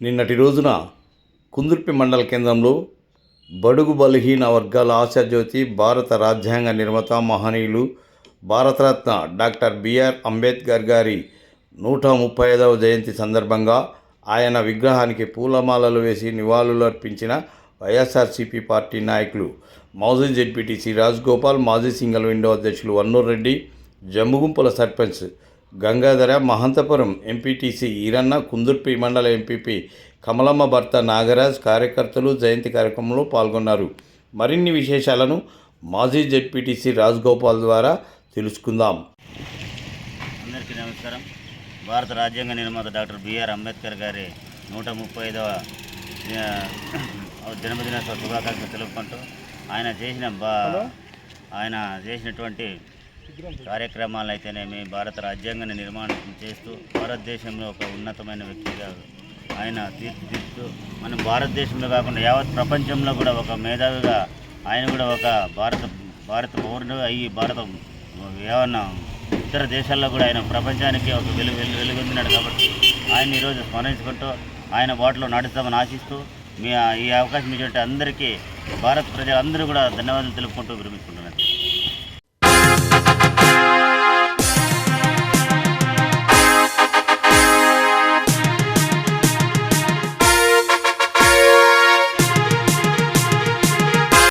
నిన్నటి రోజున కుందుర్పి మండల కేంద్రంలో బడుగు బలహీన వర్గాల ఆశాజ్యోతి భారత రాజ్యాంగ నిర్మాత మహనీయులు భారతరత్న డాక్టర్ బిఆర్ అంబేద్కర్ గారి నూట ముప్పై ఐదవ జయంతి సందర్భంగా ఆయన విగ్రహానికి పూలమాలలు వేసి నివాళులు అర్పించిన వైఎస్ఆర్సీపీ పార్టీ నాయకులు మాజీ జెడ్పీటీసీ రాజగోపాల్ మాజీ సింగల్ విండో అధ్యక్షులు వన్నూర్ రెడ్డి జమ్ముగుంపుల సర్పంచ్ గంగాధర మహంతపురం ఎంపీటీసీ ఈరన్న కుందుర్పి మండల ఎంపీపీ కమలమ్మ భర్త నాగరాజ్ కార్యకర్తలు జయంతి కార్యక్రమంలో పాల్గొన్నారు. మరిన్ని విశేషాలను మాజీ జెడ్పీటీసీ రాజగోపాల్ ద్వారా తెలుసుకుందాం. అందరికీ నమస్కారం. భారత రాజ్యాంగ నిర్మాత డాక్టర్ బిఆర్ అంబేద్కర్ గారి నూట ముప్పై ఐదవ జన్మదిన శుభాకాంక్షలు తెలుపుకుంటూ ఆయన చేసిన బా ఆయన చేసినటువంటి కార్యక్రమాలు అయితేనేమి భారత రాజ్యాంగాన్ని నిర్మాణం చేస్తూ భారతదేశంలో ఒక ఉన్నతమైన వ్యక్తిగా ఆయన తీర్చిదిద్దుతూ మన భారతదేశంలో కాకుండా యావత్ ప్రపంచంలో కూడా ఒక మేధావిగా ఆయన కూడా ఒక భారత భారత పౌరుడు అయ్యి భారత ఏమన్నా ఇతర దేశాల్లో కూడా ఆయన ప్రపంచానికి ఒక వెలుగు వెలుగు వెలుగొందినాడు కాబట్టి ఆయన ఈరోజు స్మరించుకుంటూ ఆయన బాటలో నడుస్తామని ఆశిస్తూ మీ ఈ అవకాశం ఇచ్చినట్టు అందరికీ భారత ప్రజలందరూ కూడా ధన్యవాదాలు తెలుపుకుంటూ విరమించుకుంటున్నారు